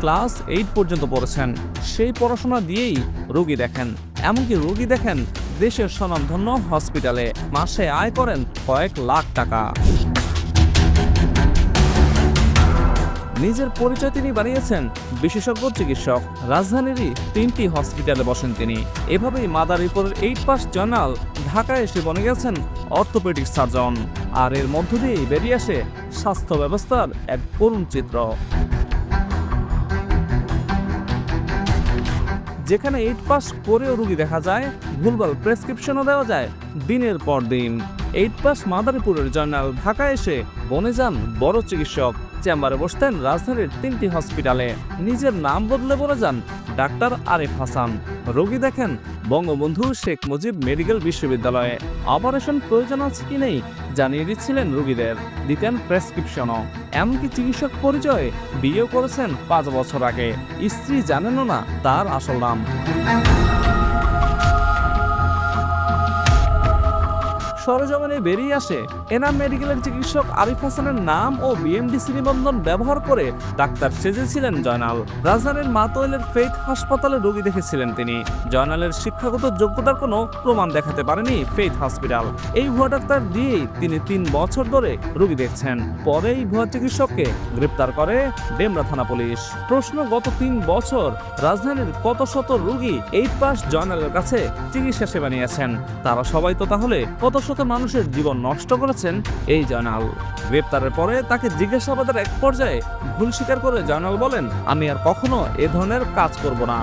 Class eight পর্যন্ত পড়েছেন। সেই পড়াশোনা দিয়েই রোগী দেখেন। এমনকি রোগী দেখেন, দেশের স্বনামধন্য হসপিটালে মাসে আয় করেন কয়েক লাখ টাকা। নিজের পরিচয় তিনি বানিয়েছেন বিশেষজ্ঞ চিকিৎসক। রাজধানীরই তিনটি হসপিটালে বসেন তিনি। এভাবেই মাদারীপুরের এইট পাস জয়নাল ঢাকায় এসে বনে গেছেন অর্থোপেডিক সার্জন। আর এর মধ্য দিয়েই বেরিয়ে আসে স্বাস্থ্য ব্যবস্থার এক করুণ চিত্র। যেখানে এইট পাস করেও রুগী দেখা যায়, ভুলভাল প্রেসক্রিপশনও দেওয়া যায় দিনের পর দিন। এইট পাস মাদারীপুরের জার্নাল ঢাকা এসে বনে যান বড় চিকিৎসক। চেম্বারে বসতেন রাজধানীর তিনটি হসপিটালে। নিজের নাম বদলে বলে যান ডাক্তার আরিফ হাসান। রোগী দেখেন বঙ্গবন্ধু শেখ মুজিব মেডিকেল বিশ্ববিদ্যালয়ে। অপারেশন প্রয়োজন আছে কি নেই জানিয়ে দিচ্ছিলেন রোগীদের। দিতেন প্রেসক্রিপশনও। এমনকি চিকিৎসক পরিচয়ে বিয়ে করেছেন পাঁচ বছর আগে। স্ত্রী জানেনও না তার আসল নাম। সরজমিনে বেরিয়ে আসে। এনাম মেডিকেলের চিকিৎসক আরিফ হাসানের নাম ও বিএমডিসি নিবন্ধন ব্যবহার করে ডাক্তার সেজেছিলেন জয়নাল। রাজধানীর মাতোয়েলের ফেইথ হাসপাতালে রোগী দেখেছিলেন তিনি। জয়নালের শিক্ষাগত যোগ্যতার কোনো প্রমাণ দেখাতে পারেনি ফেইথ হসপিটাল। এই ভুয়া ডাক্তার দিয়েই তিনি তিন বছর ধরে রোগী দেখছেন। পরে এই ভুয়া চিকিৎসককে গ্রেপ্তার করে ডেমরা থানা পুলিশ। প্রশ্ন, গত তিন বছর রাজধানীর কত শত রোগী এইট পাস জয়নালের কাছে চিকিৎসা সেবা নিয়েছেন? তারা সবাই তো তাহলে কত শত মানুষের জীবন নষ্ট করেছেন এই জয়নাল গ্রেপ্তারের পরে তাকে জিজ্ঞাসাবাদের এক পর্যায়ে ভুল স্বীকার করে জয়নাল বলেন, আমি আর কখনো এ ধরনের কাজ করব না।